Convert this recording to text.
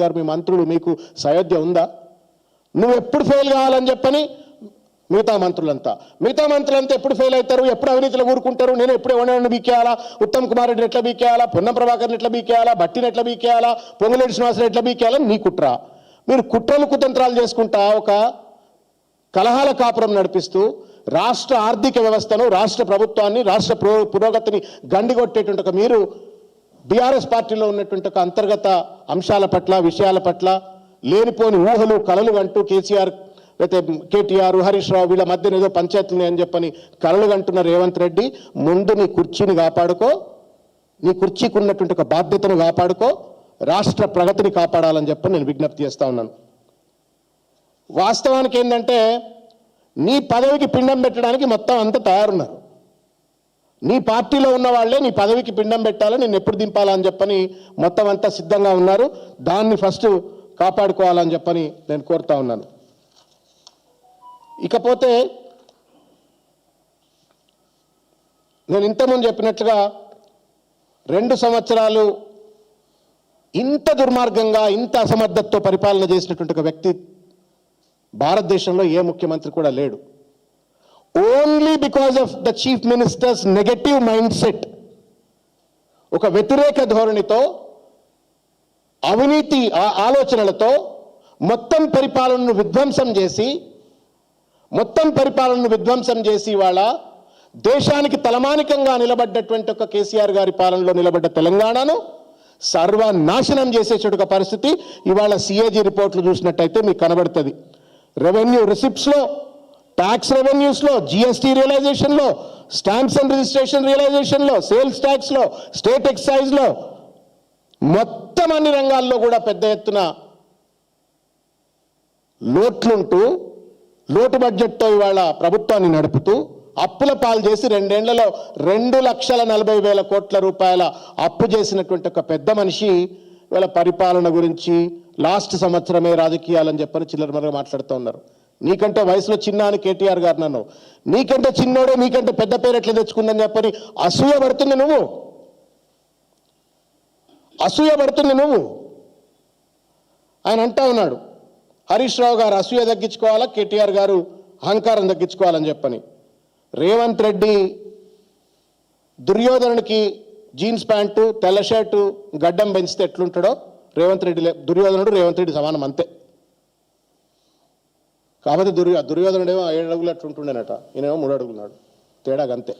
గారు మీ మంత్రులు మీకు సయోధ్య ఉందా? నువ్వు ఎప్పుడు ఫెయిల్ కావాలని చెప్పని మిగతా మంత్రులంతా. మిగతా మంత్రులంతా ఎప్పుడు ఫెయిల్ అవుతారు? ఎప్పుడు అవినీతిలో ఊరుకుంటారు? నేను ఎప్పుడు ఎవరైనా బీకేయాలా? ఉత్తమ్ కుమార్ రెడ్డి ఎట్లా బీకేయాలా? పొన్నం ప్రభాకర్ ఎట్లా బీకేయాలా? బట్టిని ఎట్లా బీకేయాలా? పొంగులేటి శ్రీనివాసరావు ఎట్లా బీకేయాలని నీ కుట్ర. మీరు కుట్రలు కుతంత్రాలు చేసుకుంటా ఒక కలహాల కాపురం నడిపిస్తూ రాష్ట్ర ఆర్థిక వ్యవస్థను రాష్ట్ర ప్రభుత్వాన్ని రాష్ట్ర పురో పురోగతిని గండిగొట్టేటువంటి ఒక మీరు బీఆర్ఎస్ పార్టీలో ఉన్నటువంటి ఒక అంతర్గత అంశాల పట్ల విషయాల పట్ల లేనిపోని ఊహలు కలలు అంటూ కేసీఆర్ లేకపోతే కేటీఆర్ హరీష్ రావు వీళ్ళ మధ్యన ఏదో పంచాయతీలు అని చెప్పని కలలు అంటున్న రేవంత్ రెడ్డి ముందు నీ కుర్చీని కాపాడుకో నీ కుర్చీకి ఉన్నటువంటి ఒక బాధ్యతను కాపాడుకో రాష్ట్ర ప్రగతిని కాపాడాలని చెప్పి నేను విజ్ఞప్తి చేస్తా ఉన్నాను. వాస్తవానికి ఏంటంటే నీ పదవికి పిండం పెట్టడానికి మొత్తం అంతా తయారున్నారు. నీ పార్టీలో ఉన్న వాళ్ళే నీ పదవికి పిండం పెట్టాలి నేను ఎప్పుడు దింపాలని చెప్పని మొత్తం అంతా సిద్ధంగా ఉన్నారు. దాన్ని ఫస్ట్ కాపాడుకోవాలని చెప్పని నేను కోరుతా ఉన్నాను. ఇకపోతే నేను ఇంతకుముందు చెప్పినట్లుగా రెండు సంవత్సరాలు ఇంత దుర్మార్గంగా ఇంత అసమర్థతతో పరిపాలన చేసినటువంటి ఒక వ్యక్తి భారతదేశంలో ఏ ముఖ్యమంత్రి కూడా లేడు. Only because of the chief ministers negative mind set ఒక వ్యతిరేక ధోరణితో అవినీతి ఆలోచనలతో మొత్తం పరిపాలనను విధ్వంసం చేసి మొత్తం పరిపాలనను విధ్వంసం చేసి ఇవాళ దేశానికి తలమానికంగా నిలబడ్డటువంటి ఒక కేసీఆర్ గారి పాలనలో నిలబడ్డ తెలంగాణను సర్వనాశనం చేసేటువంటి ఒక పరిస్థితి ఇవాళ సిఏజీ రిపోర్ట్లు చూసినట్టయితే మీకు కనబడుతుంది. రెవెన్యూ రిసిప్ట్స్లో ట్యాక్స్ రెవెన్యూస్లో జిఎస్టీ రియలైజేషన్లో స్టాంప్స్ అండ్ రిజిస్ట్రేషన్ రియలైజేషన్లో సేల్స్ ట్యాక్స్లో స్టేట్ ఎక్సైజ్లో మొత్తం అన్ని రంగాల్లో కూడా పెద్ద ఎత్తున లోట్లుంటూ లోటు బడ్జెట్తో ఇవాళ ప్రభుత్వాన్ని నడుపుతూ అప్పుల పాలు చేసి రెండేళ్ళలో రెండు లక్షల నలభై వేల కోట్ల రూపాయల అప్పు చేసినటువంటి ఒక పెద్ద మనిషి ఇవాళ పరిపాలన గురించి లాస్ట్ సంవత్సరమే రాజకీయాలని చెప్పని చిల్లరమరగా మాట్లాడుతూ ఉన్నారు. నీకంటే వయసులో చిన్న అని కేటీఆర్ గారు నన్ను. నీకంటే చిన్నోడే నీకంటే పెద్ద పేరు ఎట్లా తెచ్చుకుందని చెప్పని అసూయ పడుతుంది నువ్వు. అసూయ పడుతుంది నువ్వు. ఆయన అంటా ఉన్నాడు హరీష్ రావు గారు అసూయ తగ్గించుకోవాలా కేటీఆర్ గారు అహంకారం తగ్గించుకోవాలని చెప్పని. రేవంత్ రెడ్డి దుర్యోధనుడికి జీన్స్ ప్యాంటు తెల్ల షర్టు గడ్డం పెంచితే ఎట్లుంటాడో రేవంత్ రెడ్డి దుర్యోధనుడు రేవంత్ రెడ్డి సమానం అంతే. కాకపోతే దుర్యో దుర్యోధనుడేమో ఏడు అడుగులు అట్లుంటుండేనట ఈయనేమో మూడు అడుగులున్నాడు తేడాగా అంతే